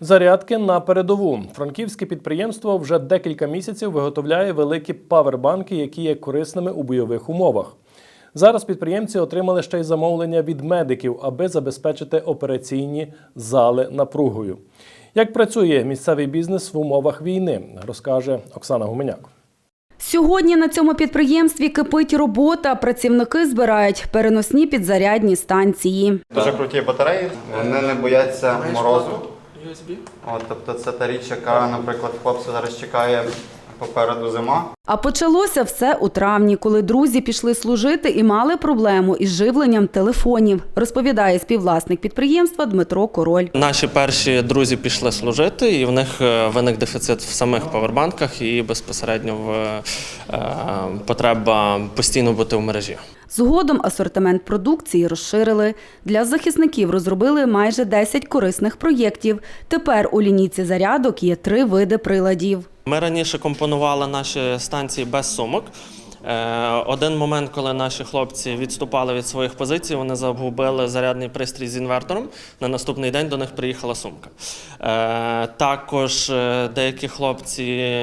Зарядки на передову. Франківське підприємство вже декілька місяців виготовляє великі павербанки, які є корисними у бойових умовах. Зараз підприємці отримали ще й замовлення від медиків, аби забезпечити операційні зали напругою. Як працює місцевий бізнес в умовах війни, розкаже Оксана Гуменяк. Сьогодні на цьому підприємстві кипить робота. Працівники збирають переносні підзарядні станції. Дуже круті батареї, вони не бояться морозу. От, тобто це та річ, яка, наприклад, хлопця зараз чекає попереду зима. А почалося все у травні, коли друзі пішли служити і мали проблему із живленням телефонів, розповідає співвласник підприємства Дмитро Король. Наші перші друзі пішли служити, і в них е, виник дефіцит в самих павербанках і безпосередньо в е, потреба постійно бути в мережі. Згодом асортимент продукції розширили. Для захисників розробили майже 10 корисних проєктів. Тепер у лінійці зарядок є три види приладів. Ми раніше компонували наші станції без сумок. Е, Один момент, коли наші хлопці відступали від своїх позицій, вони загубили зарядний пристрій з інвертором. На наступний день до них приїхала сумка. Е, Також е, деякі хлопці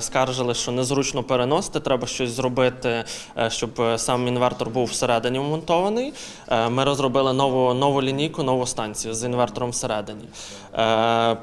скаржили, що незручно переносити, треба щось зробити, щоб сам інвертор був всередині вмонтований. Ми розробили нову, нову лінійку, нову станцію з інвертором всередині.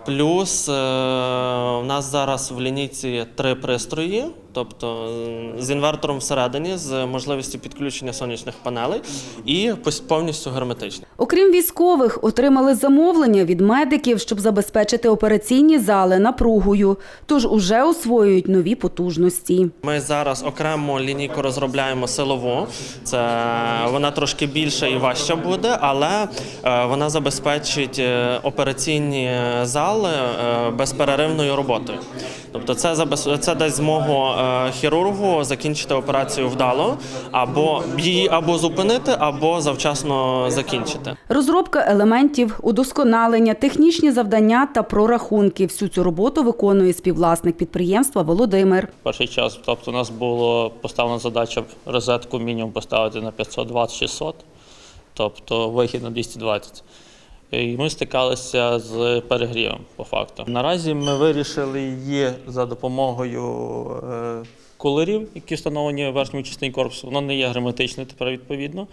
Плюс у нас зараз в лінійці три пристрої, тобто з інвертором всередині, з можливістю підключення сонячних панелей і повністю герметичні. Окрім військових, отримали замовлення від медиків, щоб забезпечити операційні зали напругою. Тож уже освоюють нові потужності. Ми зараз окремо лінійку розробляємо силову. Це вона трошки більша і важча буде, але е, вона забезпечить е, операційні зали е, безперервною роботою. Тобто, це це дасть змогу хірургу закінчити операцію вдало, або її або зупинити, або завчасно закінчити. Розробка елементів, удосконалення, технічні завдання та прорахунки. Всю цю роботу виконує співвласник підприємства Володимир. Перший час, тобто у нас було поставлена задача розетку мінімум поставити на 520-600, тобто вихід на 220. І ми стикалися з перегрівом по факту. Наразі ми вирішили її за допомогою е, кулерів, які встановлені в верхній частині корпусу. Воно не є герметичне тепер відповідно.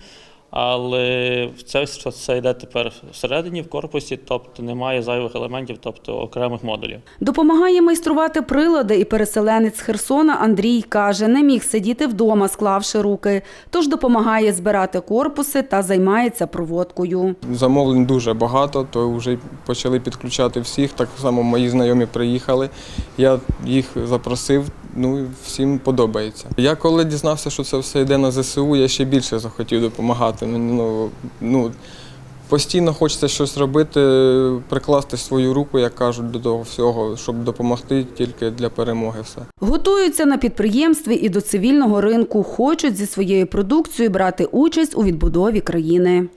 Але це все все йде тепер всередині в корпусі, тобто немає зайвих елементів, тобто окремих модулів. Допомагає майструвати прилади і переселенець з Херсона Андрій каже, не міг сидіти вдома, склавши руки, тож допомагає збирати корпуси та займається проводкою. Замовлень дуже багато, то вже почали підключати всіх. Так само мої знайомі приїхали. Я їх запросив. Ну всім подобається. Я коли дізнався, що це все йде на ЗСУ, я ще більше захотів допомагати. Ну, ну, постійно хочеться щось робити, прикласти свою руку, як кажуть, до того всього, щоб допомогти тільки для перемоги. Все. Готуються на підприємстві і до цивільного ринку, хочуть зі своєю продукцією брати участь у відбудові країни.